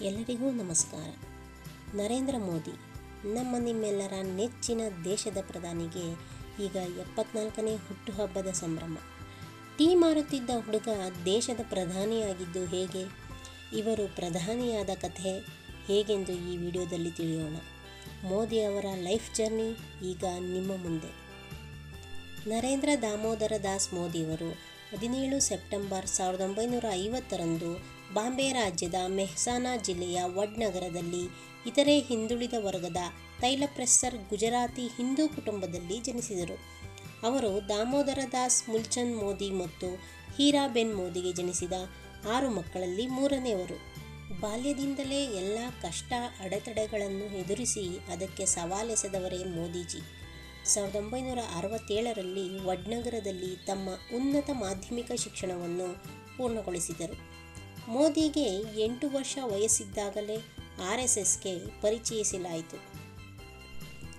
ಎಲ್ಲರಿಗೂ ನಮಸ್ಕಾರ. ನರೇಂದ್ರ ಮೋದಿ, ನಮ್ಮ ನಿಮ್ಮೆಲ್ಲರ ನೆಚ್ಚಿನ ದೇಶದ ಪ್ರಧಾನಿಗೆ ಈಗ ಎಪ್ಪತ್ನಾಲ್ಕನೇ ಹುಟ್ಟುಹಬ್ಬದ ಸಂಭ್ರಮ. ಟೀ ಮಾರುತ್ತಿದ್ದ ಹುಡುಗ ದೇಶದ ಪ್ರಧಾನಿಯಾಗಿದ್ದು ಹೇಗೆ? ಇವರು ಪ್ರಧಾನಿಯಾದ ಕಥೆ ಹೇಗೆಂದು ಈ ವಿಡಿಯೋದಲ್ಲಿ ತಿಳಿಯೋಣ. ಮೋದಿ ಅವರ ಲೈಫ್ ಜರ್ನಿ ಈಗ ನಿಮ್ಮ ಮುಂದೆ. ನರೇಂದ್ರ ದಾಮೋದರ ದಾಸ್ ಮೋದಿಯವರು ಹದಿನೇಳು ಸೆಪ್ಟೆಂಬರ್ ಸಾವಿರದ ಒಂಬೈನೂರ ಐವತ್ತರಂದು ಬಾಂಬೆ ರಾಜ್ಯದ ಮೆಹ್ಸಾನಾ ಜಿಲ್ಲೆಯ ವಡ್ನಗರದಲ್ಲಿ ಇತರೆ ಹಿಂದುಳಿದ ವರ್ಗದ ತೈಲ ಪ್ರೆಸ್ಸರ್ ಗುಜರಾತಿ ಹಿಂದೂ ಕುಟುಂಬದಲ್ಲಿ ಜನಿಸಿದರು. ಅವರು ದಾಮೋದರ ದಾಸ್ ಮುಲ್ಚಂದ್ ಮೋದಿ ಮತ್ತು ಹೀರಾಬೆನ್ ಮೋದಿಗೆ ಜನಿಸಿದ ಆರು ಮಕ್ಕಳಲ್ಲಿ ಮೂರನೆಯವರು. ಬಾಲ್ಯದಿಂದಲೇ ಎಲ್ಲ ಕಷ್ಟ, ಅಡೆತಡೆಗಳನ್ನು ಎದುರಿಸಿ ಅದಕ್ಕೆ ಸವಾಲೆಸೆದವರೇ ಮೋದಿಜಿ. ಸಾವಿರದ ಒಂಬೈನೂರ ಅರವತ್ತೇಳರಲ್ಲಿ ವಡ್ನಗರದಲ್ಲಿ ತಮ್ಮ ಉನ್ನತ ಮಾಧ್ಯಮಿಕ ಶಿಕ್ಷಣವನ್ನು ಪೂರ್ಣಗೊಳಿಸಿದರು. ಮೋದಿಗೆ ಎಂಟು ವರ್ಷ ವಯಸ್ಸಿದ್ದಾಗಲೇ ಆರ್ ಎಸ್ ಎಸ್ಗೆ ಪರಿಚಯಿಸಲಾಯಿತು.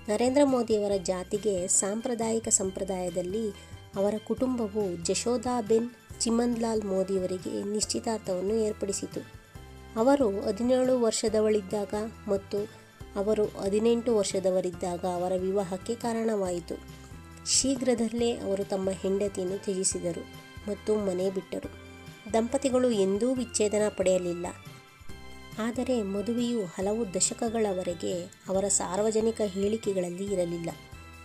ನರೇಂದ್ರ ಮೋದಿಯವರ ಜಾತಿಗೆ ಸಾಂಪ್ರದಾಯಿಕ ಸಂಪ್ರದಾಯದಲ್ಲಿ ಅವರ ಕುಟುಂಬವು ಜಶೋದಾಬೆನ್ ಚಿಮನ್ಲಾಲ್ ಮೋದಿಯವರಿಗೆ ನಿಶ್ಚಿತಾರ್ಥವನ್ನು ಏರ್ಪಡಿಸಿತು. ಅವರು ಹದಿನೇಳು ವರ್ಷದವಳಿದ್ದಾಗ ಮತ್ತು ಅವರು ಹದಿನೆಂಟು ವರ್ಷದವರಿದ್ದಾಗ ಅವರ ವಿವಾಹಕ್ಕೆ ಕಾರಣವಾಯಿತು. ಶೀಘ್ರದಲ್ಲೇ ಅವರು ತಮ್ಮ ಹೆಂಡತಿಯನ್ನು ತ್ಯಜಿಸಿದರು ಮತ್ತು ಮನೆ ಬಿಟ್ಟರು. ದಂಪತಿಗಳು ಎಂದೂ ವಿಚ್ಛೇದನ ಪಡೆಯಲಿಲ್ಲ. ಆದರೆ ಮದುವೆಯು ಹಲವು ದಶಕಗಳವರೆಗೆ ಅವರ ಸಾರ್ವಜನಿಕ ಹೇಳಿಕೆಗಳಲ್ಲಿ ಇರಲಿಲ್ಲ.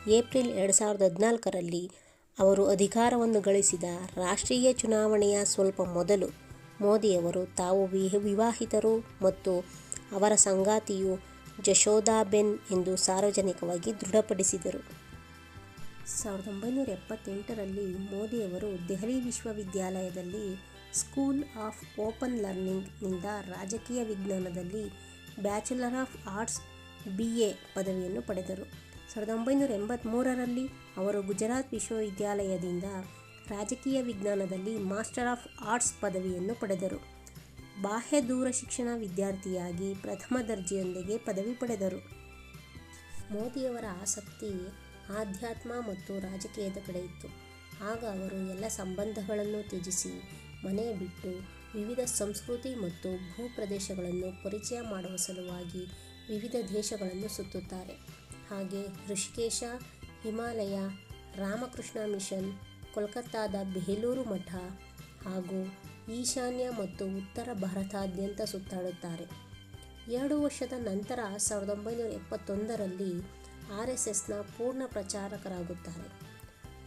ಏಪ್ರಿಲ್ ಎರಡು ಸಾವಿರದ ಹದಿನಾಲ್ಕರಲ್ಲಿ ಅವರು ಅಧಿಕಾರವನ್ನು ಗಳಿಸಿದ ರಾಷ್ಟ್ರೀಯ ಚುನಾವಣೆಯ ಸ್ವಲ್ಪ ಮೊದಲು ಮೋದಿಯವರು ತಾವು ವಿವಾಹಿತರು ಮತ್ತು ಅವರ ಸಂಗಾತಿಯು ಜಶೋದಾಬೆನ್ ಎಂದು ಸಾರ್ವಜನಿಕವಾಗಿ ದೃಢಪಡಿಸಿದರು. ಸಾವಿರದ ಒಂಬೈನೂರ ಎಪ್ಪತ್ತೆಂಟರಲ್ಲಿ ಮೋದಿಯವರು ದೆಹಲಿ ವಿಶ್ವವಿದ್ಯಾಲಯದಲ್ಲಿ ಸ್ಕೂಲ್ ಆಫ್ ಓಪನ್ ಲರ್ನಿಂಗ್ನಿಂದ ರಾಜಕೀಯ ವಿಜ್ಞಾನದಲ್ಲಿ bachelor of arts B A ಪದವಿಯನ್ನು ಪಡೆದರು. ಸಾವಿರದ ಒಂಬೈನೂರ ಎಂಬತ್ತ್ಮೂರರಲ್ಲಿ ಅವರು ಗುಜರಾತ್ ವಿಶ್ವವಿದ್ಯಾಲಯದಿಂದ ರಾಜಕೀಯ ವಿಜ್ಞಾನದಲ್ಲಿ ಮಾಸ್ಟರ್ ಆಫ್ ಆರ್ಟ್ಸ್ ಪದವಿಯನ್ನು ಪಡೆದರು. ಬಾಹ್ಯ ದೂರ ಶಿಕ್ಷಣ ವಿದ್ಯಾರ್ಥಿಯಾಗಿ ಪ್ರಥಮ ದರ್ಜೆಯೊಂದಿಗೆ ಪದವಿ ಪಡೆದರು. ಮೋದಿಯವರ ಆಸಕ್ತಿ ಆಧ್ಯಾತ್ಮ ಮತ್ತು ರಾಜಕೀಯದ ಕಡೆ ಇತ್ತು. ಆಗ ಅವರು ಎಲ್ಲ ಸಂಬಂಧಗಳನ್ನು ತ್ಯಜಿಸಿ ಮನೆ ಬಿಟ್ಟು ವಿವಿಧ ಸಂಸ್ಕೃತಿ ಮತ್ತು ಭೂಪ್ರದೇಶಗಳನ್ನು ಪರಿಚಯ ಮಾಡುವ ಸಲುವಾಗಿ ವಿವಿಧ ದೇಶಗಳನ್ನು ಸುತ್ತುತ್ತಾರೆ. ಹಾಗೆ ಋಷಿಕೇಶ, ಹಿಮಾಲಯ, ರಾಮಕೃಷ್ಣ ಮಿಷನ್, ಕೋಲ್ಕತ್ತಾದ ಬೇಲೂರು ಮಠ ಹಾಗೂ ಈಶಾನ್ಯ ಮತ್ತು ಉತ್ತರ ಭಾರತಾದ್ಯಂತ ಸುತ್ತಾಡುತ್ತಾರೆ. ಎರಡು ವರ್ಷದ ನಂತರ ಸಾವಿರದ ಒಂಬೈನೂರ ಎಪ್ಪತ್ತೊಂದರಲ್ಲಿ ಆರ್ ಎಸ್ ಎಸ್ನ ಪೂರ್ಣ ಪ್ರಚಾರಕರಾಗುತ್ತಾರೆ.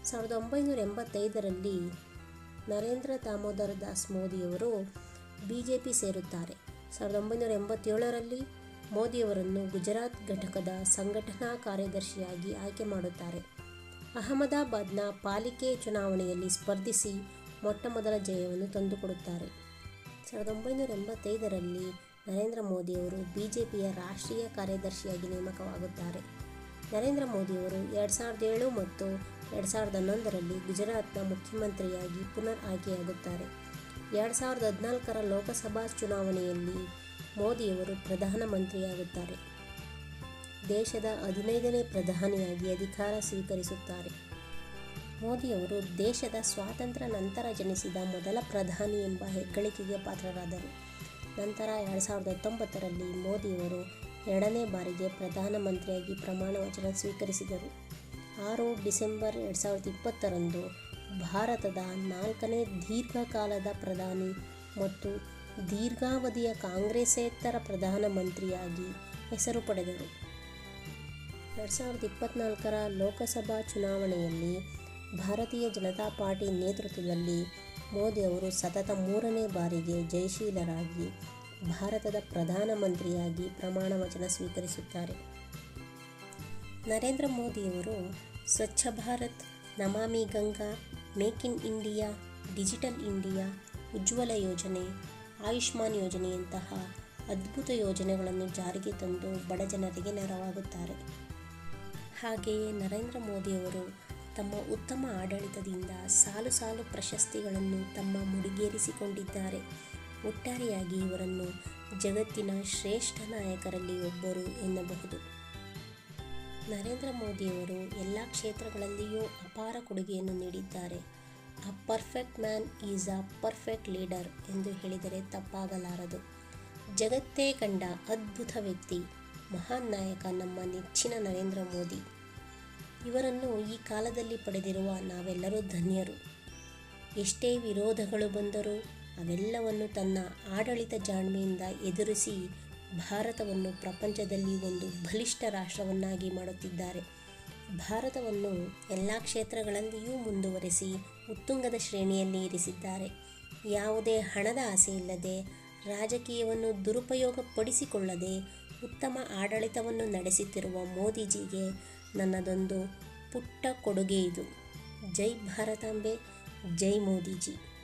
ಸಾವಿರದ ಒಂಬೈನೂರ ಎಂಬತ್ತೈದರಲ್ಲಿ ನರೇಂದ್ರ ದಾಮೋದರ ದಾಸ್ ಮೋದಿಯವರು ಬಿ ಜೆ ಪಿ ಸೇರುತ್ತಾರೆ. ಸಾವಿರದ ಒಂಬೈನೂರ ಎಂಬತ್ತೇಳರಲ್ಲಿ ಮೋದಿಯವರನ್ನು ಗುಜರಾತ್ ಘಟಕದ ಸಂಘಟನಾ ಕಾರ್ಯದರ್ಶಿಯಾಗಿ ಆಯ್ಕೆ ಮಾಡುತ್ತಾರೆ. ಅಹಮದಾಬಾದ್ನ ಪಾಲಿಕೆ ಚುನಾವಣೆಯಲ್ಲಿ ಸ್ಪರ್ಧಿಸಿ ಮೊಟ್ಟಮೊದಲ ಜಯವನ್ನು ತಂದುಕೊಡುತ್ತಾರೆ. ಸಾವಿರದ ಒಂಬೈನೂರ ಎಂಬತ್ತೈದರಲ್ಲಿ ನರೇಂದ್ರ ಮೋದಿಯವರು ಬಿ ಜೆ ಪಿಯ ರಾಷ್ಟ್ರೀಯ ಕಾರ್ಯದರ್ಶಿಯಾಗಿ ನೇಮಕವಾಗುತ್ತಾರೆ. ನರೇಂದ್ರ ಮೋದಿಯವರು ಎರಡು ಸಾವಿರದ ಏಳು ಮತ್ತು ಎರಡು ಸಾವಿರದ ಹನ್ನೊಂದರಲ್ಲಿ ಗುಜರಾತ್ನ ಮುಖ್ಯಮಂತ್ರಿಯಾಗಿ ಪುನರ್ ಆಯ್ಕೆಯಾಗುತ್ತಾರೆ. ಎರಡು ಸಾವಿರದ ಹದಿನಾಲ್ಕರ ಲೋಕಸಭಾ ಚುನಾವಣೆಯಲ್ಲಿ ಮೋದಿಯವರು ಪ್ರಧಾನಮಂತ್ರಿಯಾಗುತ್ತಾರೆ ದೇಶದ ಹದಿನೈದನೇ ಪ್ರಧಾನಿಯಾಗಿ ಅಧಿಕಾರ ಸ್ವೀಕರಿಸುತ್ತಾರೆ. ಮೋದಿಯವರು ದೇಶದ ಸ್ವಾತಂತ್ರ್ಯ ನಂತರ ಜನಿಸಿದ ಮೊದಲ ಪ್ರಧಾನಿ ಎಂಬ ಹೆಗ್ಗಳಿಕೆಗೆ ಪಾತ್ರರಾದರು. ನಂತರ ಎರಡು ಸಾವಿರದ ಹತ್ತೊಂಬತ್ತರಲ್ಲಿ ಮೋದಿಯವರು ಎರಡನೇ ಬಾರಿಗೆ ಪ್ರಧಾನಮಂತ್ರಿಯಾಗಿ ಪ್ರಮಾಣ ವಚನ ಸ್ವೀಕರಿಸಿದರು. ಆರು ಡಿಸೆಂಬರ್ ಎರಡು ಸಾವಿರದ ಇಪ್ಪತ್ತರಂದು ಭಾರತದ ನಾಲ್ಕನೇ ದೀರ್ಘಕಾಲದ ಪ್ರಧಾನಿ ಮತ್ತು ದೀರ್ಘಾವಧಿಯ ಕಾಂಗ್ರೆಸ್ಸೇತರ ಪ್ರಧಾನಮಂತ್ರಿಯಾಗಿ ಹೆಸರು ಪಡೆದರು. ಎರಡು ಸಾವಿರದ ಇಪ್ಪತ್ತ್ನಾಲ್ಕರ ಲೋಕಸಭಾ ಚುನಾವಣೆಯಲ್ಲಿ ಭಾರತೀಯ ಜನತಾ ಪಾರ್ಟಿ ನೇತೃತ್ವದಲ್ಲಿ ಮೋದಿ ಅವರು ಸತತ ಮೂರನೇ ಬಾರಿಗೆ ಜಯಶೀಲರಾಗಿ ಭಾರತದ ಪ್ರಧಾನಮಂತ್ರಿಯಾಗಿ ಪ್ರಮಾಣ ವಚನ ಸ್ವೀಕರಿಸುತ್ತಾರೆ. ನರೇಂದ್ರ ಮೋದಿಯವರು Swachh Bharat, Namami Ganga, make in India, digital India, Ujjwala Yojana, Ayushman ಯೋಜನೆಯಂತಹ ಅದ್ಭುತ ಯೋಜನೆಗಳನ್ನು ಜಾರಿಗೆ ತಂದು ಬಡ ಜನರಿಗೆ ನೆರವಾಗುತ್ತಾರೆ. ಹಾಗೆಯೇ ನರೇಂದ್ರ ಮೋದಿಯವರು ತಮ್ಮ ಉತ್ತಮ ಆಡಳಿತದಿಂದ ಸಾಲು ಸಾಲು ಪ್ರಶಸ್ತಿಗಳನ್ನು ತಮ್ಮ ಮುಡಿಗೇರಿಸಿಕೊಂಡಿದ್ದಾರೆ. ಒಟ್ಟಾರೆಯಾಗಿ ಇವರನ್ನು ಜಗತ್ತಿನ ಶ್ರೇಷ್ಠ ನಾಯಕರಲ್ಲಿ ಒಬ್ಬರು ಎನ್ನಬಹುದು. ನರೇಂದ್ರ ಮೋದಿಯವರು ಎಲ್ಲ ಕ್ಷೇತ್ರಗಳಲ್ಲಿಯೂ ಅಪಾರ ಕೊಡುಗೆಯನ್ನು ನೀಡಿದ್ದಾರೆ. A perfect man is a perfect leader ಎಂದು ಹೇಳಿದರೆ ತಪ್ಪಾಗಲಾರದು. ಜಗತ್ತೇ ಕಂಡ ಅದ್ಭುತ ವ್ಯಕ್ತಿ, ಮಹಾನ್ ನಾಯಕ ನಮ್ಮ ನೆಚ್ಚಿನ ನರೇಂದ್ರ ಮೋದಿ. ಇವರನ್ನು ಈ ಕಾಲದಲ್ಲಿ ಪಡೆದಿರುವ ನಾವೆಲ್ಲರೂ ಧನ್ಯರು. ಎಷ್ಟೇ ವಿರೋಧಗಳು ಬಂದರೂ ಅವೆಲ್ಲವನ್ನು ತನ್ನ ಆಡಳಿತ ಜಾಣ್ಮೆಯಿಂದ ಎದುರಿಸಿ ಭಾರತವನ್ನು ಪ್ರಪಂಚದಲ್ಲಿ ಒಂದು ಬಲಿಷ್ಠ ರಾಷ್ಟ್ರವನ್ನಾಗಿ ಮಾಡುತ್ತಿದ್ದಾರೆ. ಭಾರತವನ್ನು ಎಲ್ಲ ಕ್ಷೇತ್ರಗಳಲ್ಲಿಯೂ ಮುಂದುವರೆಸಿ ಉತ್ತುಂಗದ ಶ್ರೇಣಿಯಲ್ಲಿ ಇರಿಸಿದ್ದಾರೆ. ಯಾವುದೇ ಹಣದ ಆಸೆ ಇಲ್ಲದೆ, ರಾಜಕೀಯವನ್ನು ದುರುಪಯೋಗಪಡಿಸಿಕೊಳ್ಳದೆ ಉತ್ತಮ ಆಡಳಿತವನ್ನು ನಡೆಸುತ್ತಿರುವ ಮೋದಿಜಿಗೆ ನನ್ನದೊಂದು ಪುಟ್ಟ ಕೊಡುಗೆ ಇದು. ಜೈ ಭಾರತಾಂಬೆ, ಜೈ ಮೋದಿಜಿ.